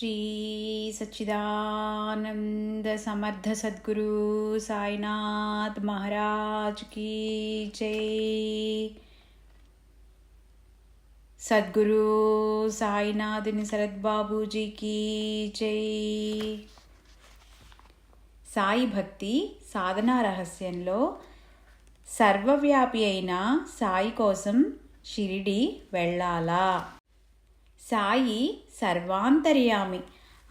శ్రీ సచ్చిదానంద సమర్థ సద్గురు సాయినాథ్ మహారాజ్ కీ జై. సద్గురు సాయినాథుని శరత్బాబుజీకి జై. సాయి భక్తి సాధనా రహస్యంలో సర్వవ్యాపి అయిన సాయి కోసం షిరిడి వెళ్ళాలా? సాయి సర్వాంతర్యామి.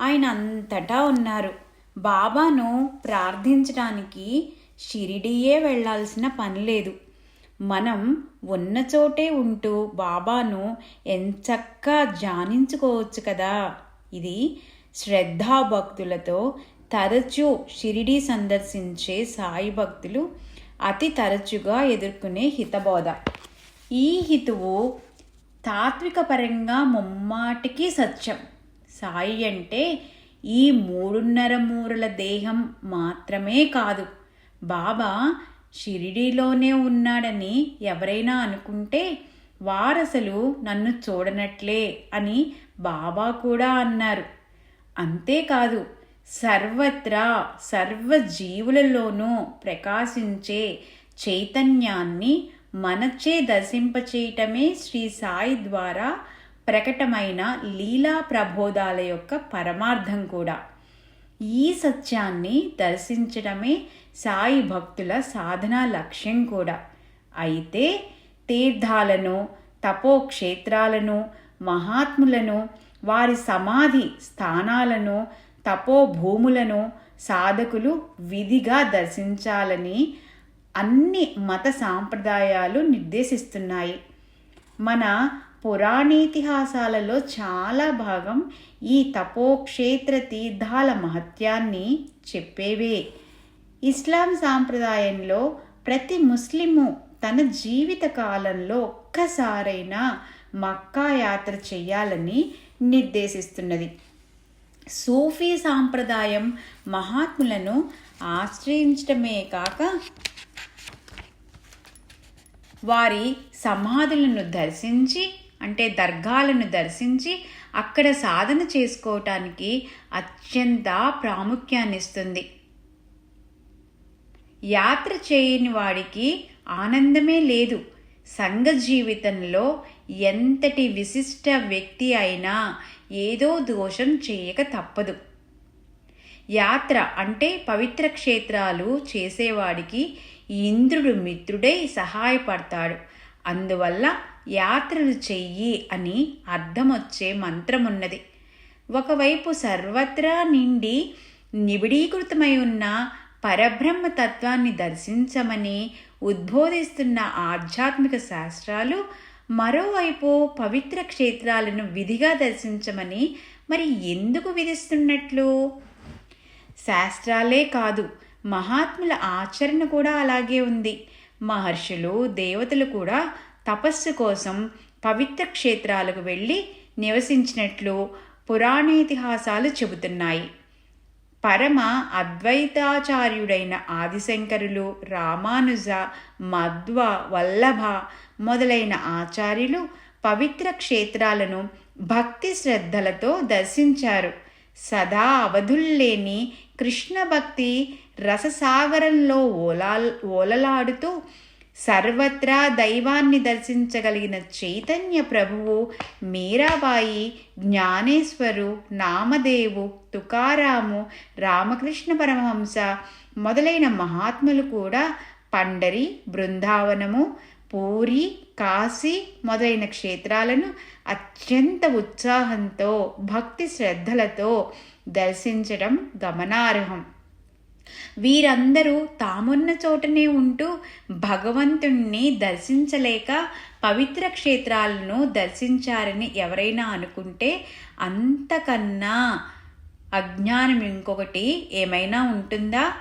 ఆయన అంతటా ఉన్నారు. బాబాను ప్రార్థించడానికి షిరిడీయే వెళ్ళాల్సిన పని లేదు. మనం ఉన్న చోటే ఉంటూ బాబాను ఎంచక్కా ధ్యానించుకోవచ్చు కదా? ఇది శ్రద్ధాభక్తులతో తరచూ షిరిడి సందర్శించే సాయి భక్తులు అతి తరచుగా ఎదుర్కొనే హితబోధ. ఈ హితువు తాత్విక పరంగా ముమ్మాటికి సత్యం. సాయి అంటే ఈ మూడున్నర మూరల దేహం మాత్రమే కాదు. బాబా షిరిడీలోనే ఉన్నాడని ఎవరైనా అనుకుంటే వారసలు నన్ను చూడనట్లే అని బాబా కూడా అన్నారు. అంతేకాదు సర్వత్రా సర్వజీవులలోనూ ప్రకాశించే చైతన్యాన్ని మనచే దర్శింపచేయటమే శ్రీ సాయి ద్వారా ప్రకటమైన లీలా ప్రబోధాల యొక్క పరమార్థం కూడా. ఈ సత్యాన్ని దర్శించడమే సాయి భక్తుల సాధనా లక్ష్యం కూడా. అయితే తీర్థాలను తపోక్షేత్రాలను మహాత్ములను వారి సమాధి స్థానాలను తపోభూములను సాధకులు విధిగా దర్శించాలని అన్ని మత సాంప్రదాయాలు నిర్దేశిస్తున్నాయి. మన పురాణేతిహాసాలలో చాలా భాగం ఈ తపోక్షేత్ర తీర్థాల మహత్యాన్ని చెప్పేవే. ఇస్లాం సాంప్రదాయంలో ప్రతి ముస్లిము తన జీవిత కాలంలో ఒక్కసారైనా మక్కా యాత్ర చేయాలని నిర్దేశిస్తున్నది. సూఫీ సాంప్రదాయం మహాత్ములను ఆశ్రయించడమే కాక వారి సమాధులను దర్శించి అంటే దర్గాలను దర్శించి అక్కడ సాధన చేసుకోవటానికి అత్యంత ప్రాముఖ్యాన్నిస్తుంది. యాత్ర చేయని వాడికి ఆనందమే లేదు. సంఘ జీవితంలో ఎంతటి విశిష్ట వ్యక్తి అయినా ఏదో దోషం చేయక తప్పదు. యాత్ర అంటే పవిత్ర క్షేత్రాలు చేసేవాడికి ఇంద్రుడు మిత్రుడై సహాయపడతాడు. అందువల్ల యాత్రలు చెయ్యి అని అర్థమొచ్చే మంత్రమున్నది. ఒకవైపు సర్వత్రా నిండి నిబిడీకృతమై ఉన్న పరబ్రహ్మ తత్వాన్ని దర్శించమని ఉద్బోధిస్తున్న ఆధ్యాత్మిక శాస్త్రాలు మరోవైపు పవిత్ర క్షేత్రాలను విధిగా దర్శించమని మరి ఎందుకు విధిస్తున్నట్లు? శాస్త్రాలే కాదు మహాత్ముల ఆచరణ కూడా అలాగే ఉంది. మహర్షులు దేవతలు కూడా తపస్సు కోసం పవిత్ర క్షేత్రాలకు వెళ్ళి నివసించినట్లు పురాణేతిహాసాలు చెబుతున్నాయి. పరమ అద్వైతాచార్యుడైన ఆదిశంకరులు రామానుజ మధ్వ వల్లభ మొదలైన ఆచార్యులు పవిత్ర క్షేత్రాలను భక్తి శ్రద్ధలతో దర్శించారు. సదా అవధుల్లేని కృష్ణ భక్తి రససాగరంలో ఓలా ఓలలాడుతూ సర్వత్రా దైవాన్ని దర్శించగలిగిన చైతన్య ప్రభువు మీరాబాయి జ్ఞానేశ్వరు నామదేవు తుకారాము రామకృష్ణ పరమహంస మొదలైన మహాత్ములు కూడా పండరి బృందావనము పూరి కాశీ మొదలైన క్షేత్రాలను అత్యంత ఉత్సాహంతో భక్తి శ్రద్ధలతో దర్శించడం గమనార్హం. వీరందరూ తామున్న చోటనే ఉంటూ భగవంతుణ్ణి దర్శించలేక పవిత్ర క్షేత్రాలను దర్శించారని ఎవరైనా అనుకుంటే అంతకన్నా అజ్ఞానం ఇంకొకటి ఏమైనా ఉంటుందా?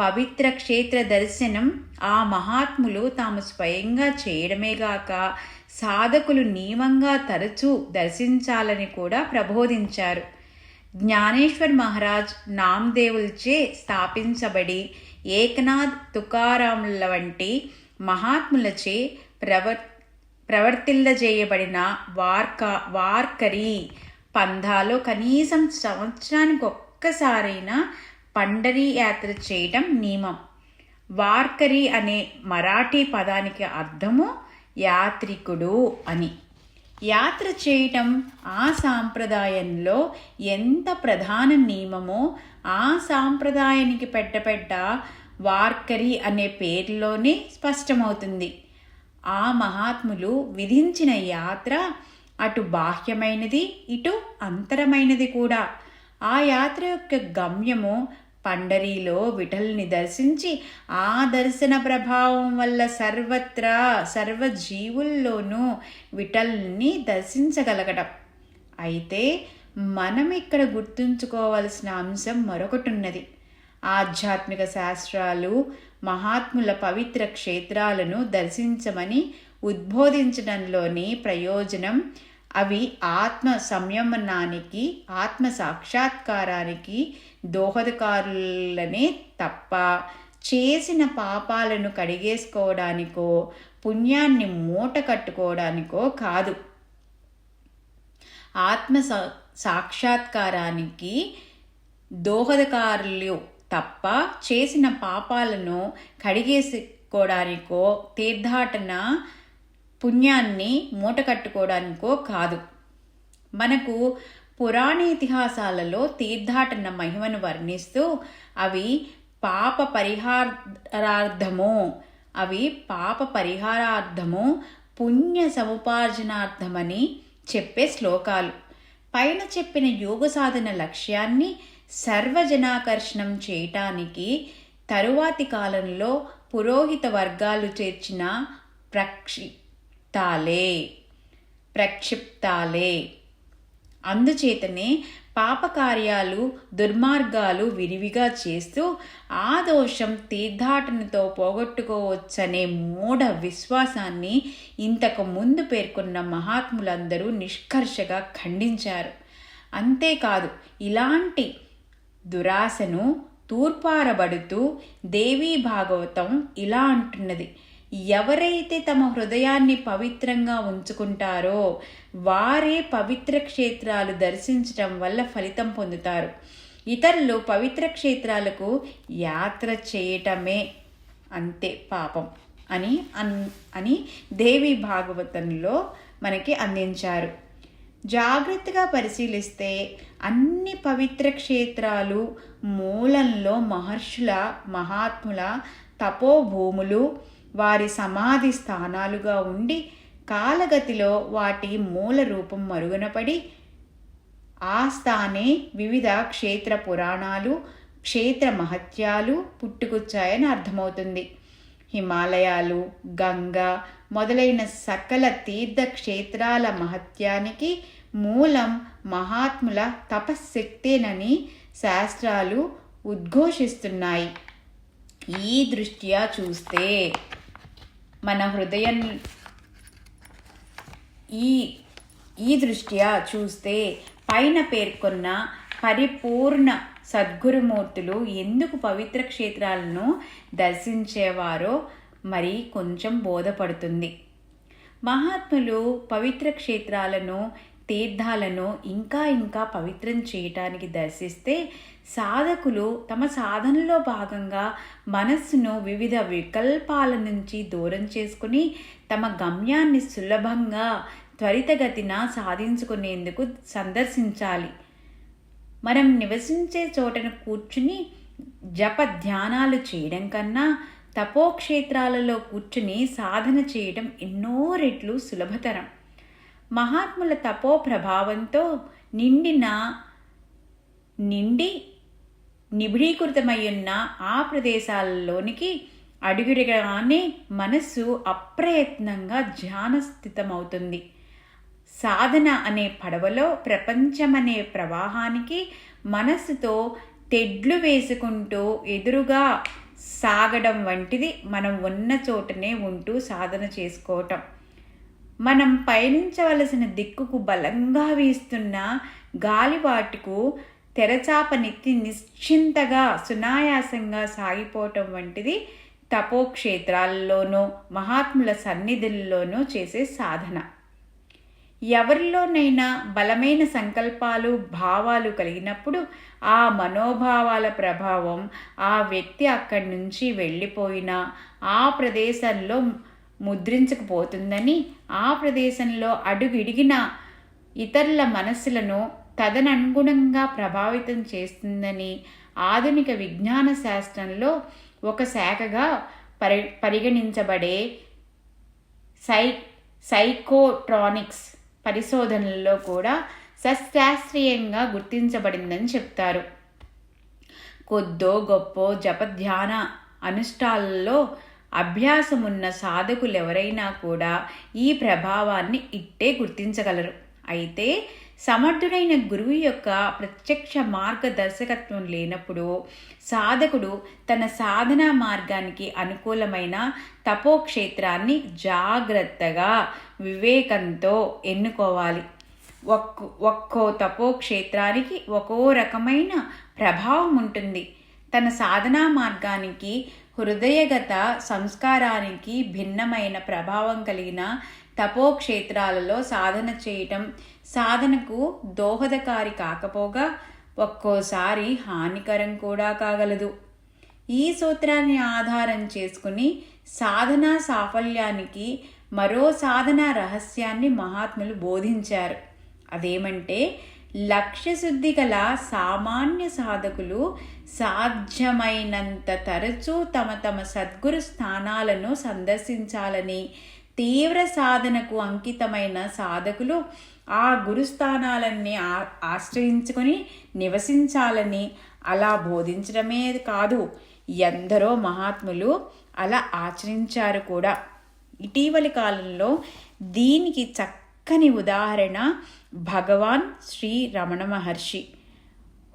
పవిత్ర క్షేత్ర దర్శనం ఆ మహాత్ములు తాము స్వయంగా చేయడమేగాక సాధకులు నియమంగా తరచూ దర్శించాలని కూడా ప్రబోధించారు. జ్ఞానేశ్వర్ మహారాజ్ నామ్దేవుల్చే స్థాపించబడి ఏకనాథ్ తుకారాముల వంటి మహాత్ములచే ప్రవర్ ప్రవర్తిల్లజేయబడిన వార్క వార్కరి పందాలో కనీసం సంవత్సరానికి ఒక్కసారైనా పండరీ యాత్ర చేయటం నియమం. వార్కరి అనే మరాఠీ పదానికి అర్థము యాత్రికుడు అని. యాత్ర చేయటం ఆ సాంప్రదాయంలో ఎంత ప్రధాన నియమమో ఆ సాంప్రదాయానికి పెట్టపెట్ట వార్కరి అనే పేరులోనే స్పష్టమవుతుంది. ఆ మహాత్ములు విధించిన యాత్ర అటు బాహ్యమైనది ఇటు అంతరమైనది కూడా. ఆ యాత్ర యొక్క గమ్యము పండరీలో విఠల్ని దర్శించి ఆ దర్శన ప్రభావం వల్ల సర్వత్రా సర్వజీవుల్లోనూ విఠల్ని దర్శించగలగడం అయితే మనం ఇక్కడ గుర్తుంచుకోవలసిన అంశం మరొకటి ఉన్నది ఆధ్యాత్మిక శాస్త్రాలు మహాత్ముల పవిత్ర క్షేత్రాలను దర్శించమని ఉద్బోధించడంలోని ప్రయోజనం అవి ఆత్మ సంయమనానికి ఆత్మ సాక్షాత్కారానికి దోహదకారులనే తప్ప చేసిన పాపాలను కడిగేసుకోవడానికో పుణ్యాన్ని మూట కట్టుకోవడానికో కాదు. ఆత్మ సాక్షాత్కారానికి దోహదకారులు తప్ప చేసిన పాపాలను కడిగేసుకోవడానికో తీర్థాటన పుణ్యాన్ని మూట కట్టుకోవడానికో కాదు. మనకు పురాణ ఇతిహాసాలలో తీర్థాటన మహిమను వర్ణిస్తూ అవి పాప పరిహారార్థము అవి పాప పరిహారార్థము పుణ్య సముపార్జనార్థమని చెప్పే శ్లోకాలు. పైన చెప్పిన యోగ సాధన లక్ష్యాన్ని సర్వజనాకర్షణం చేయటానికి తరువాతి కాలంలో పురోహిత వర్గాలు చేర్చిన ప్రక్షిప్తాలే. ప్రక్షిప్తాలే. అందుచేతనే పాపకార్యాలు దుర్మార్గాలు విరివిగా చేస్తూ ఆ దోషం తీర్థాటనతో పోగొట్టుకోవచ్చనే మూఢ విశ్వాసాన్ని ఇంతకు ముందు పేర్కొన్న మహాత్ములందరూ నిష్కర్షగా ఖండించారు. అంతేకాదు ఇలాంటి దురాశను తూర్పారబడుతూ దేవీ భాగవతం ఇలా అంటున్నది. ఎవరైతే తమ హృదయాన్ని పవిత్రంగా ఉంచుకుంటారో వారే పవిత్ర క్షేత్రాలు దర్శించటం వల్ల ఫలితం పొందుతారు. ఇతరులు పవిత్ర క్షేత్రాలకు యాత్ర చేయటమే అంతే పాపం అని అన్ అని దేవి భాగవతంలో మనకి అందించారు. జాగ్రత్తగా పరిశీలిస్తే అన్ని పవిత్ర క్షేత్రాలు మూలంలో మహర్షుల మహాత్ముల తపోభూములు వారి సమాధి స్థానాలుగా ఉండి కాలగతిలో వాటి మూల రూపం మరుగునపడి ఆ స్థానే వివిధ క్షేత్ర పురాణాలు క్షేత్ర మహత్యాలు పుట్టుకొచ్చాయని అర్థమవుతుంది. హిమాలయాలు గంగా మొదలైన సకల తీర్థ క్షేత్రాల మహత్యానికి మూలం మహాత్ముల తపశ్శక్తేనని శాస్త్రాలు ఉద్ఘోషిస్తున్నాయి. ఈ దృష్ట్యా చూస్తే మన హృదయం ఈ ఈ దృష్ట్యా చూస్తే పైన పేర్కొన్న పరిపూర్ణ సద్గురుమూర్తులు ఎందుకు పవిత్ర క్షేత్రాలను దర్శించేవారో మరి కొంచెం బోధపడుతుంది. మహాత్ములు పవిత్ర క్షేత్రాలను తీర్థాలను ఇంకా ఇంకా పవిత్రం చేయటానికి దర్శిస్తే సాధకులు తమ సాధనలో భాగంగా మనస్సును వివిధ వికల్పాల నుంచి దూరం చేసుకుని తమ గమ్యాన్ని సులభంగా త్వరితగతిన సాధించుకునేందుకు సందర్శించాలి. మనం నివసించే చోటను కూర్చుని జప ధ్యానాలు చేయడం కన్నా తపోక్షేత్రాలలో కూర్చుని సాధన చేయడం ఎన్నో రెట్లు సులభతరం. మహాత్ముల తపో ప్రభావంతో నిండిన నిండి నిబిడీకృతమయ్యున్న ఆ ప్రదేశాలలోనికి అడుగుడగానే మనస్సు అప్రయత్నంగా ధ్యానస్థితమవుతుంది. సాధన అనే పడవలో ప్రపంచమనే ప్రవాహానికి మనస్సుతో తెడ్లు వేసుకుంటూ ఎదురుగా సాగడం వంటిది మనం ఉన్న చోటనే ఉంటూ సాధన చేసుకోవటం. మనం పయనించవలసిన దిక్కుకు బలంగా వీస్తున్న గాలివాటుకు తెరచాపనెత్తి నిశ్చింతగా సునాయాసంగా సాగిపోవటం వంటిది తపోక్షేత్రాల్లోనూ మహాత్ముల సన్నిధుల్లోనూ చేసే సాధన. ఎవరిలోనైనా బలమైన సంకల్పాలు భావాలు కలిగినప్పుడు ఆ మనోభావాల ప్రభావం ఆ వ్యక్తి అక్కడి నుంచి వెళ్ళిపోయినా ఆ ప్రదేశంలో ముద్రించకపోతుందని ఆ ప్రదేశంలో అడుగిడిగిన ఇతరుల మనస్సులను తదననుగుణంగా ప్రభావితం చేస్తుందని ఆధునిక విజ్ఞాన శాస్త్రంలో ఒక శాఖగా పరి పరిగణించబడే సై సైకోట్రానిక్స్ పరిశోధనల్లో కూడా సశాస్త్రీయంగా గుర్తించబడిందని చెప్తారు. కొద్దో గొప్ప జపధ్యాన అనుష్ఠాలలో అభ్యాసమున్న సాధకులు ఎవరైనా కూడా ఈ ప్రభావాన్ని ఇట్టే గుర్తించగలరు. అయితే సమర్థుడైన గురువు యొక్క ప్రత్యక్ష మార్గదర్శకత్వం లేనప్పుడు సాధకుడు తన సాధనా మార్గానికి అనుకూలమైన తపోక్షేత్రాన్ని జాగ్రత్తగా వివేకంతో ఎన్నుకోవాలి. ఒక్కో ఒక్కో తపోక్షేత్రానికి ఒక్కో రకమైన ప్రభావం ఉంటుంది. తన సాధనా మార్గానికి హృదయగత సంస్కారానికి భిన్నమైన ప్రభావం కలిగిన తపోక్షేత్రాలలో సాధన చేయటం సాధనకు దోహదకారి కాకపోగా ఒక్కోసారి హానికరం కూడా కాగలదు. ఈ సూత్రాన్ని ఆధారం చేసుకుని సాధనా సాఫల్యానికి మరో సాధనా రహస్యాన్ని మహాత్ములు బోధించారు. అదేమంటే లక్ష్యశుద్ధి గల సామాన్య సాధకులు సాధ్యమైనంత తరచూ తమ తమ సద్గురు స్థానాలను సందర్శించాలని తీవ్ర సాధనకు అంకితమైన సాధకులు ఆ గురుస్థానాలన్నీ ఆశ్రయించుకొని నివసించాలని అలా బోధించడమే కాదు ఎందరో మహాత్ములు అలా ఆచరించారు కూడా. ఇటీవలి కాలంలో దీనికి చక్కని ఉదాహరణ భగవాన్ శ్రీ రమణ మహర్షి.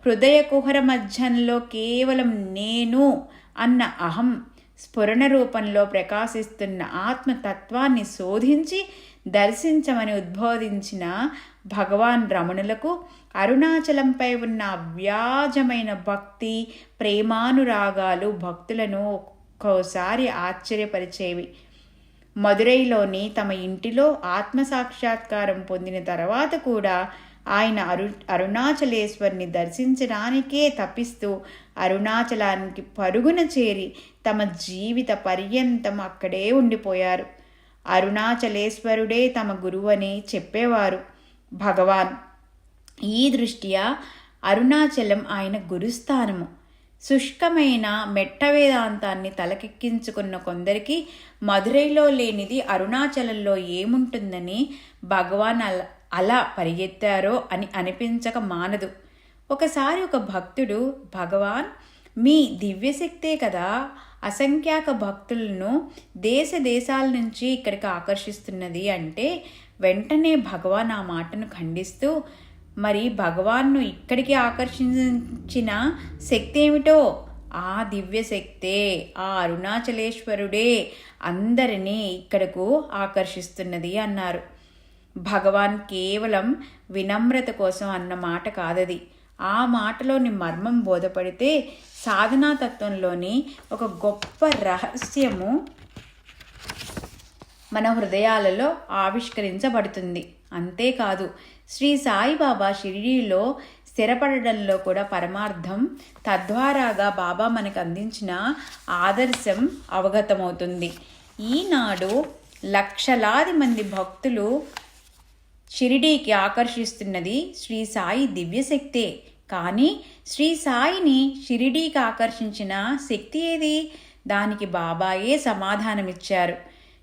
హృదయ కుహర మధ్యంలో కేవలం నేను అన్న అహం స్ఫురణ రూపంలో ప్రకాశిస్తున్న ఆత్మతత్వాన్ని శోధించి దర్శించమని ఉద్బోధించిన భగవాన్ రమణులకు అరుణాచలంపై ఉన్న అవ్యాజమైన భక్తి ప్రేమానురాగాలు భక్తులను ఒక్కోసారి ఆశ్చర్యపరిచేవి. మదురైలోని తమ ఇంటిలో ఆత్మసాక్షాత్కారం పొందిన తర్వాత కూడా ఆయన అరు అరుణాచలేశ్వరిని దర్శించడానికే తప్పిస్తూ అరుణాచలానికి పరుగున చేరి తమ జీవిత పర్యంతం అక్కడే ఉండిపోయారు. అరుణాచలేశ్వరుడే తమ గురువని చెప్పేవారు భగవాన్. ఈ దృష్ట్యా అరుణాచలం ఆయన గురుస్థానము. శుష్కమైన మెట్ట వేదాంతాన్ని తలకెక్కించుకున్న కొందరికి మధురైలో లేనిది అరుణాచలంలో ఏముంటుందని భగవాన్ అలా పరిగెత్తారో అని అనిపించక మానదు. ఒకసారి ఒక భక్తుడు భగవాన్ మీ దివ్యశక్తే కదా అసంఖ్యాక భక్తులను దేశ దేశాల నుంచి ఇక్కడికి ఆకర్షిస్తున్నది అంటే వెంటనే భగవాన్ ఆ మాటను ఖండిస్తూ మరి భగవాన్ను ఇక్కడికి ఆకర్షించిన శక్తి ఏమిటో ఆ దివ్యశక్తే ఆ అరుణాచలేశ్వరుడే అందరినీ ఇక్కడకు ఆకర్షిస్తున్నది అన్నారు. భగవాన్ కేవలం వినమ్రత కోసం అన్న మాట కాదది. ఆ మాటలోని మర్మం బోధపడితే సాధనాతత్వంలోని ఒక గొప్ప రహస్యము మన హృదయాలలో ఆవిష్కరించబడుతుంది. అంతేకాదు శ్రీ సాయిబాబా షిరిడీలో స్థిరపడడంలో కూడా పరమార్థం తద్వారాగా బాబా మనకు అందించిన ఆదర్శం అవగతమవుతుంది. ఈనాడు లక్షలాది మంది భక్తులు షిరిడీకి ఆకర్షిస్తున్నది శ్రీ సాయి దివ్యశక్తే. కానీ శ్రీ సాయిని షిరిడీకి ఆకర్షించిన శక్తి ఏది? దానికి బాబాయే సమాధానమిచ్చారు.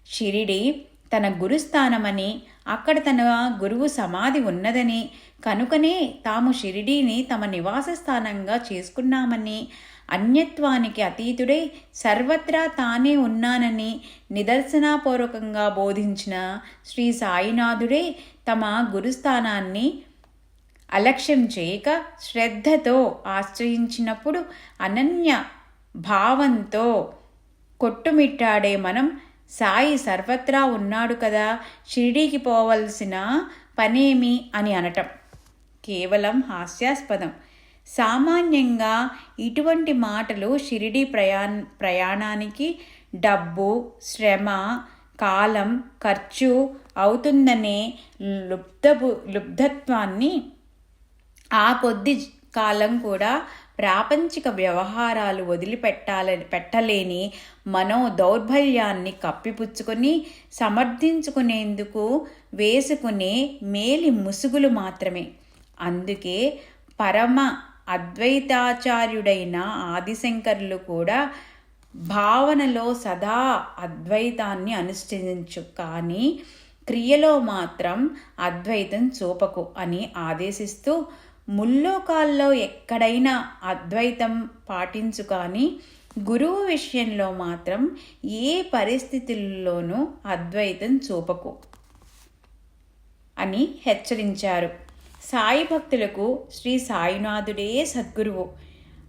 షిరిడి తన గురుస్థానమని అక్కడ తన గురువు సమాధి ఉన్నదని కనుకనే తాము షిరిడీని తమ నివాస స్థానంగా చేసుకున్నామని అన్యత్వానికి అతీతుడై సర్వత్రా తానే ఉన్నానని నిదర్శనాపూర్వకంగా బోధించిన శ్రీ సాయినాథుడే తమ గురుస్థానాన్ని అలక్ష్యం చేయక శ్రద్ధతో ఆశ్రయించినప్పుడు అనన్య భావంతో కొట్టుమిట్టాడే మనం సాయి సర్వత్రా ఉన్నాడు కదా షిరిడీకి పోవలసిన పనేమి అని అనటం. కేవలం హాస్యాస్పదం. సామాన్యంగా ఇటువంటి మాటలు షిరిడీ ప్రయాణ ప్రయాణానికి డబ్బు శ్రమ కాలం ఖర్చు అవుతుందనే లుబ్ధపు లుబ్ధత్వాన్ని ఆ కొద్ది కాలం కూడా ప్రాపంచిక వ్యవహారాలు వదిలిపెట్టాలని పెట్టలేని మనో దౌర్బల్యాన్ని కప్పిపుచ్చుకొని సమర్థించుకునేందుకు వేసుకునే మేలి ముసుగులు మాత్రమే. అందుకే పరమ అద్వైతాచార్యుడైన ఆదిశంకరులు కూడా భావనలో సదా అద్వైతాన్ని అనుష్ఠించు కానీ క్రియలో మాత్రం అద్వైతం చూపకు అని ఆదేశిస్తూ ముల్లోకాల్లో ఎక్కడైనా అద్వైతం పాటించు కానీ గురువు విషయంలో మాత్రం ఏ పరిస్థితుల్లోనూ అద్వైతం చూపకు అని హెచ్చరించారు. సాయి భక్తులకు శ్రీ సాయినాథుడే సద్గురువు.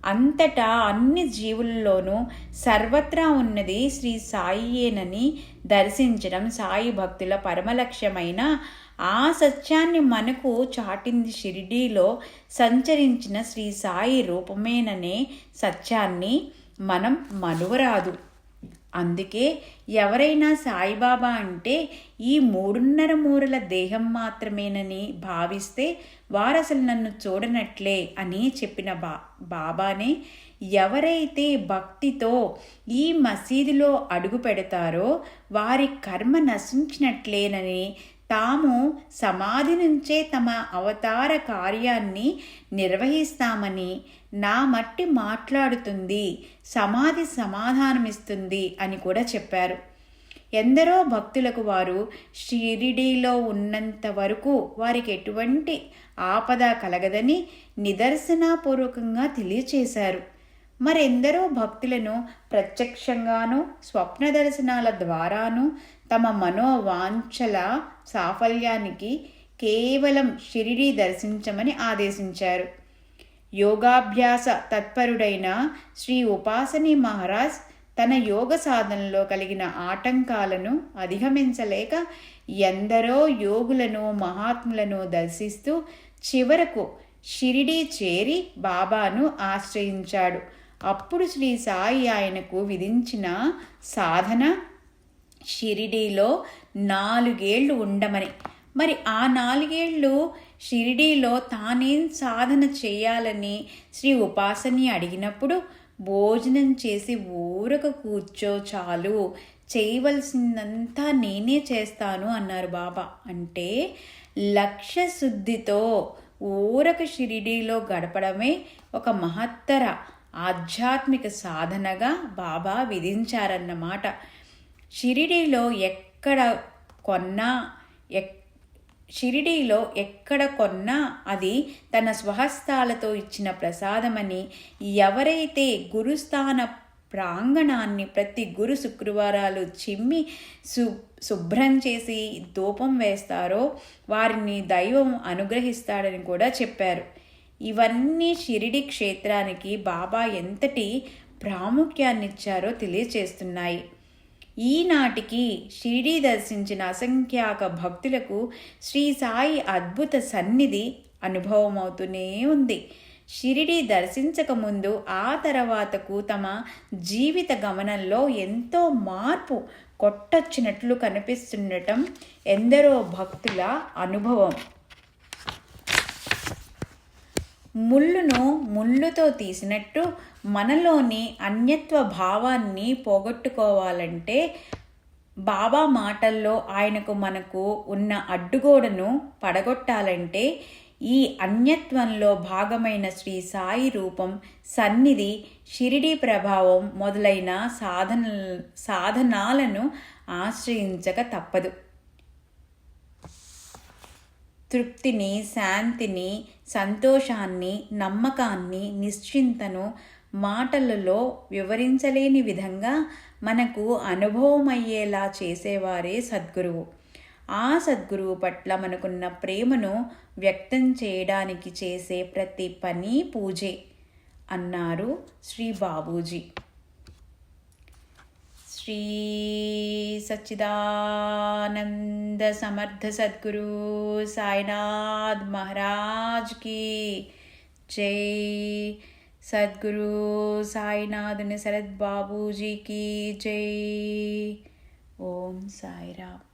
అంతటా అన్ని జీవుల్లోనూ సర్వత్రా ఉన్నది శ్రీ సాయియేనని దర్శించడం సాయి భక్తుల పరమలక్ష్యమైన ఆ సత్యాన్ని మనకు చాటింది షిరిడీలో సంచరించిన శ్రీ సాయి రూపమేననే సత్యాన్ని మనం మనువరాదు. అందుకే ఎవరైనా సాయిబాబా అంటే ఈ మూడున్నర మూరల దేహం మాత్రమేనని భావిస్తే వారసలు నన్ను చూడనట్లే అని చెప్పిన బా బాబానే ఎవరైతే భక్తితో ఈ మసీదులో అడుగు పెడతారో వారి కర్మ నశించినట్లేనని తాము సమాధి నుంచే తమ అవతార కార్యాన్ని నిర్వహిస్తామని నా మట్టి మాట్లాడుతుంది సమాధి సమాధానమిస్తుంది అని కూడా చెప్పారు. ఎందరో భక్తులకు వారు షిరిడీలో ఉన్నంత వరకు వారికి ఎటువంటి ఆపద కలగదని నిదర్శనాపూర్వకంగా తెలియచేశారు. మరెందరో భక్తులను ప్రత్యక్షంగానూ స్వప్న దర్శనాల ద్వారాను తమ మనోవాంఛల సాఫల్యానికి కేవలం షిరిడీ దర్శించమని ఆదేశించారు. యోగాభ్యాస తత్పరుడైన శ్రీ ఉపాసని మహారాజ్ తన యోగ సాధనలో కలిగిన ఆటంకాలను అధిగమించలేక ఎందరో యోగులను మహాత్ములను దర్శిస్తూ చివరకు షిరిడీ చేరి బాబాను ఆశ్రయించాడు. అప్పుడు శ్రీ సాయి ఆయనకు విధించిన సాధన షిరిడీలో నాలుగేళ్ళు ఉండమని. మరి ఆ నాలుగేళ్ళు షిరిడీలో తానేం సాధన చేయాలని శ్రీ ఉపాసని అడిగినప్పుడు భోజనం చేసి ఊరక కూర్చో చాలు చేయవలసిందంతా నేనే చేస్తాను అన్నారు బాబా. అంటే లక్ష్య శుద్ధితో ఊరక షిరిడీలో గడపడమే ఒక మహత్తర ఆధ్యాత్మిక సాధనగా బాబా విధించారన్నమాట షిరిడీలో ఎక్కడ కొన్నా ఎక్ షిరిడీలో ఎక్కడ కొన్నా అది తన స్వహస్తాలతో ఇచ్చిన ప్రసాదమని ఎవరైతే గురుస్థాన ప్రాంగణాన్ని ప్రతి గురు శుక్రవారాలు చిమ్మి సు శుభ్రం చేసి ధూపం వేస్తారో వారిని దైవం అనుగ్రహిస్తాడని కూడా చెప్పారు. ఇవన్నీ షిరిడి క్షేత్రానికి బాబా ఎంతటి ప్రాముఖ్యాన్నిచ్చారో తెలియచేస్తున్నాయి. ఈనాటికి షిరిడీ దర్శించిన అసంఖ్యాక భక్తులకు శ్రీ సాయి అద్భుత సన్నిధి అనుభవమవుతూనే ఉంది. షిరిడి దర్శించకముందు ఆ తర్వాతకు తమ జీవిత గమనంలో ఎంతో మార్పు కొట్టొచ్చినట్లు కనిపిస్తుండటం ఎందరో భక్తుల అనుభవం. ముళ్ళును ముళ్ళుతో తీసినట్టు మనలోని అన్యత్వ భావాన్ని పోగొట్టుకోవాలంటే బాబా మాటల్లో ఆయనకు మనకు ఉన్న అడ్డుగోడను పడగొట్టాలంటే ఈ అన్యత్వంలో భాగమైన శ్రీ సాయి రూపం సన్నిధి షిరిడి ప్రభావం మొదలైన సాధన సాధనాలను ఆశ్రయించక తప్పదు. తృప్తిని శాంతిని సంతోషాన్ని నమ్మకాన్ని నిశ్చింతను మాటలలో వివరించలేని విధంగా మనకు అనుభవమయ్యేలా చేసేవారే సద్గురువు. ఆ సద్గురువు పట్ల మనకున్న ప్రేమను వ్యక్తం చేయడానికి చేసే ప్రతి పని పూజే అన్నారు శ్రీ బాబూజీ. శ్రీ సచ్చిదానంద సమర్థ సద్గురు సాయినాథ్ మహారాజ్కి జై సద్గురు సాయినాథుని శరత్ బాబూజీకి జై ఓం సాయిరామ్